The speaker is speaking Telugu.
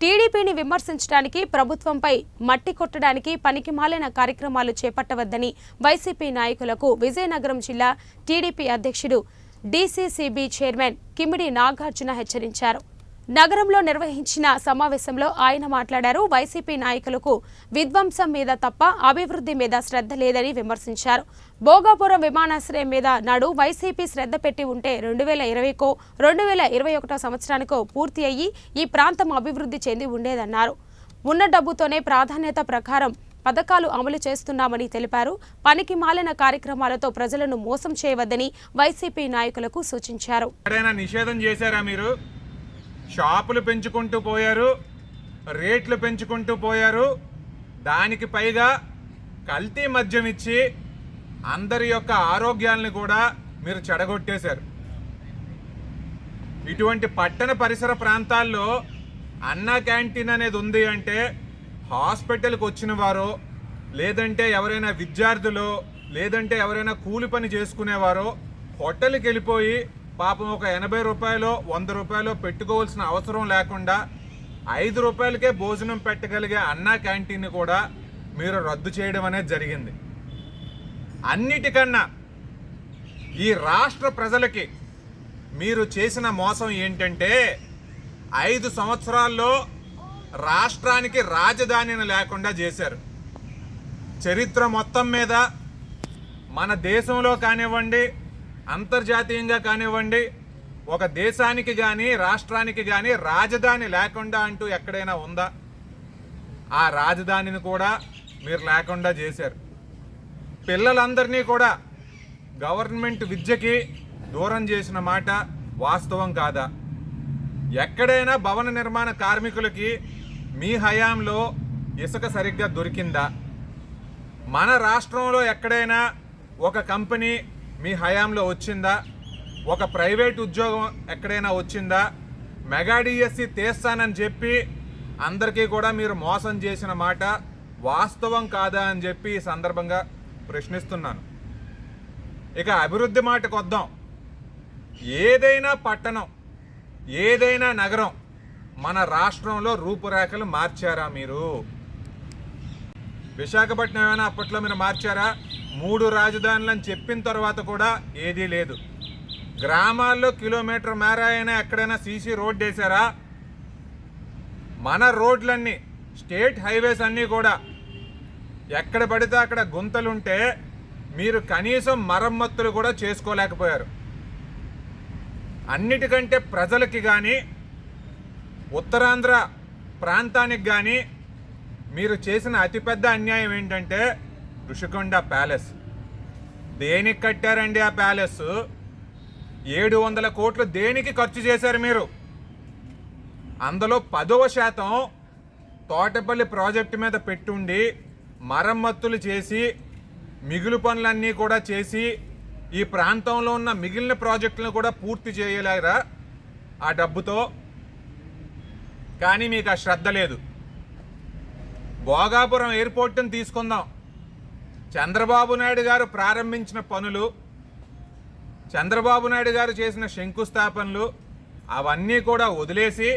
టీడీపీని విమర్శించడానికి ప్రభుత్వంపై మట్టి కొట్టడానికి పనికిమాలిన కార్యక్రమాలు చేపట్టవద్దని వైసీపీ నాయకులకు విజయనగరం జిల్లా టీడీపీ అధ్యక్షుడు డీసీసీబీ చైర్మన్ కిమిడి నాగార్జున హెచ్చరించారు. నగరంలో నిర్వహించిన సమావేశంలో ఆయన మాట్లాడారు. వైసీపీ నాయకులకు విధ్వంసం మీద తప్ప అభివృద్ధి మీద శ్రద్ధ లేదని విమర్శించారు. భోగాపురం విమానాశ్రయం మీద నాడు వైసీపీ శ్రద్ధ పెట్టి ఉంటే రెండు వేల ఇరవైకో రెండు వేల ఇరవై ఒకటో సంవత్సరానికో పూర్తి అయ్యి ఈ ప్రాంతం అభివృద్ధి చెంది ఉండేదన్నారు. ఉన్న డబ్బుతోనే ప్రాధాన్యత ప్రకారం పథకాలు అమలు చేస్తున్నామని తెలిపారు. పనికి మాలిన కార్యక్రమాలతో ప్రజలను మోసం చేయవద్దని వైసీపీ నాయకులకు సూచించారు. నిషేధం చేశారా మీరు? షాపులు పెంచుకుంటూ పోయారు రేట్లు పెంచుకుంటూ పోయారు. దానికి పైగా కల్తీ మద్యం ఇచ్చి అందరి యొక్క ఆరోగ్యాలను కూడా మీరు చెడగొట్టేశారు. ఇటువంటి పట్టణ పరిసర ప్రాంతాల్లో అన్నా క్యాంటీన్ అనేది ఉంది అంటే హాస్పిటల్కి వచ్చిన వారో లేదంటే ఎవరైనా విద్యార్థులు లేదంటే ఎవరైనా కూలి పని చేసుకునేవారో హోటల్కి వెళ్ళిపోయి పాపం ఒక ఎనభై రూపాయలు వంద రూపాయలు పెట్టుకోవాల్సిన అవసరం లేకుండా ఐదు రూపాయలకే భోజనం పెట్టగలిగే అన్నా క్యాంటీన్ కూడా మీరు రద్దు చేయడం అనేది జరిగింది. అన్నిటికన్నా ఈ రాష్ట్ర ప్రజలకి మీరు చేసిన మోసం ఏంటంటే ఐదు సంవత్సరాల్లో రాష్ట్రానికి రాజధానిని లేకుండా చేశారు. చరిత్ర మొత్తం మీద మన దేశంలో కానివ్వండి అంతర్జాతీయంగా కానివ్వండి ఒక దేశానికి కానీ రాష్ట్రానికి కానీ రాజధాని లేకుండా అంటూ ఎక్కడైనా ఉందా? ఆ రాజధానిని కూడా మీరు లేకుండా చేశారు. పిల్లలందరినీ కూడా గవర్నమెంట్ విద్యకి దూరం చేసిన మాట వాస్తవం కాదా? ఎక్కడైనా భవన నిర్మాణ కార్మికులకి మీ హయాంలో ఇసుక సరిగ్గా దొరికిందా? మన రాష్ట్రంలో ఎక్కడైనా ఒక కంపెనీ మీ హయాంలో వచ్చిందా? ఒక ప్రైవేట్ ఉద్యోగం ఎక్కడైనా వచ్చిందా? మెగా డిఎస్సి తీస్తానని చెప్పి అందరికీ కూడా మీరు మోసం చేసిన మాట వాస్తవం కాదా అని చెప్పి ఈ సందర్భంగా ప్రశ్నిస్తున్నాను. ఇక అభివృద్ధి మాటకు వద్దాం. ఏదైనా పట్టణం ఏదైనా నగరం మన రాష్ట్రంలో రూపురేఖలు మార్చారా మీరు? విశాఖపట్నం ఏమైనా అప్పట్లో మీరు మార్చారా? మూడు రాజధానులు అని చెప్పిన తర్వాత కూడా ఏదీ లేదు. గ్రామాల్లో కిలోమీటర్ మేర అయినా ఎక్కడైనా సీసీ రోడ్ వేసారా మన రోడ్లన్నీ స్టేట్ హైవేస్ అన్నీ కూడా ఎక్కడ పడితే అక్కడ గుంతలుంటే మీరు కనీసం మరమ్మతులు కూడా చేసుకోలేకపోయారు. అన్నిటికంటే ప్రజలకి కానీ ఉత్తరాంధ్ర ప్రాంతానికి కానీ మీరు చేసిన అతిపెద్ద అన్యాయం ఏంటంటే ఋషికొండ ప్యాలెస్. దేనికి కట్టారండి ఆ ప్యాలెస్? ఏడు వందల కోట్లు దేనికి ఖర్చు చేశారు మీరు? అందులో పదవ శాతం తోటపల్లి ప్రాజెక్టు మీద పెట్టుండి మరమ్మత్తులు చేసి మిగులు పనులన్నీ కూడా చేసి ఈ ప్రాంతంలో ఉన్న మిగిలిన ప్రాజెక్టులను కూడా పూర్తి చేయలేరా ఆ డబ్బుతో? కానీ మీకు ఆ శ్రద్ధ లేదు. భోగాపురం ఎయిర్పోర్ట్ని తీసుకుందాం. చంద్రబాబు నాయుడు గారు ప్రారంభించిన పనులు చంద్రబాబు నాయుడు గారు చేసిన శంకుస్థాపనలు అవన్నీ కూడా వదిలేసి